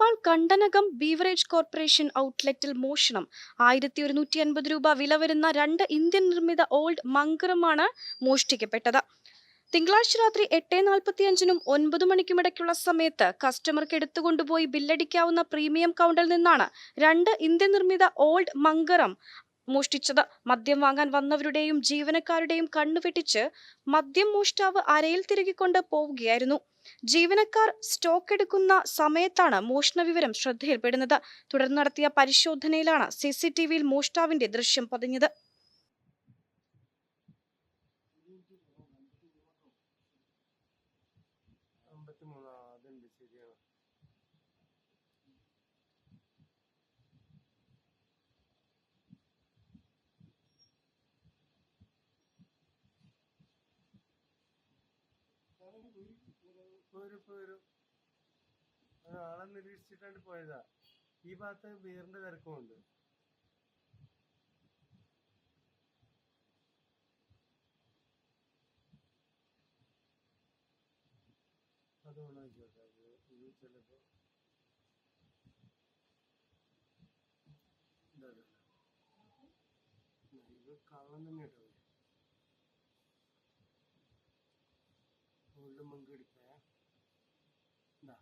Edappal Kandanakam beverage corporation ഔട്ട്ലെറ്റിൽ മോഷണം. ആയിരത്തി ഒരുന്നൂറ്റി അൻപത് രൂപ വില വരുന്ന രണ്ട് ഇന്ത്യൻ നിർമ്മിത ഓൾഡ് മങ്കറുമാണ് മോഷ്ടിക്കപ്പെട്ടത്. തിങ്കളാഴ്ച രാത്രി എട്ട് നാൽപ്പത്തി അഞ്ചിനും ഒൻപത് മണിക്കുമിടയ്ക്കുള്ള സമയത്ത് കസ്റ്റമർക്ക് എടുത്തുകൊണ്ടുപോയി ബില്ലടിക്കാവുന്ന പ്രീമിയം കൗണ്ടിൽ നിന്നാണ് രണ്ട് ഇന്ത്യൻ നിർമ്മിത ഓൾഡ് മങ്കറം മോഷ്ടിച്ചത്. മദ്യം വാങ്ങാൻ വന്നവരുടെയും ജീവനക്കാരുടെയും കണ്ണുവെട്ടിച്ച് മദ്യം മോഷ്ടാവ് അരയിൽ തിരുകിക്കൊണ്ട് പോവുകയായിരുന്നു. ജീവനക്കാർ സ്റ്റോക്ക് എടുക്കുന്ന സമയത്താണ് മോഷണ വിവരം ശ്രദ്ധയിൽപ്പെടുന്നത്. തുടർന്ന് നടത്തിയ പരിശോധനയിലാണ് സി സി ടി വിയിൽ മോഷ്ടാവിന്റെ ദൃശ്യം പതിഞ്ഞത്. ആ ശരിയാണ് പോരും പോരും. ആളെ നിരീക്ഷിച്ചിട്ടാണ് പോയതാ. ഈ ഭാഗത്ത് ബീറിന്റെ തിരക്കുമുണ്ട്. അതുകൊണ്ട് ആയിക്കോട്ടെ ഇത് ചിലപ്പോ ഇതാ ഇതാ. ഇത് കള്ളം തന്നെ കേട്ടോ ഗോൾഡ് മങ്ക് എടുക്കാ ഇതാ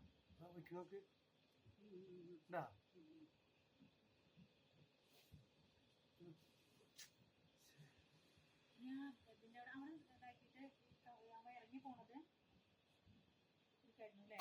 വെക്ക് നോക്ക്. ഇതാ. അവ ഇറങ്ങി പോണത്. കഴിഞ്ഞു അല്ലേ?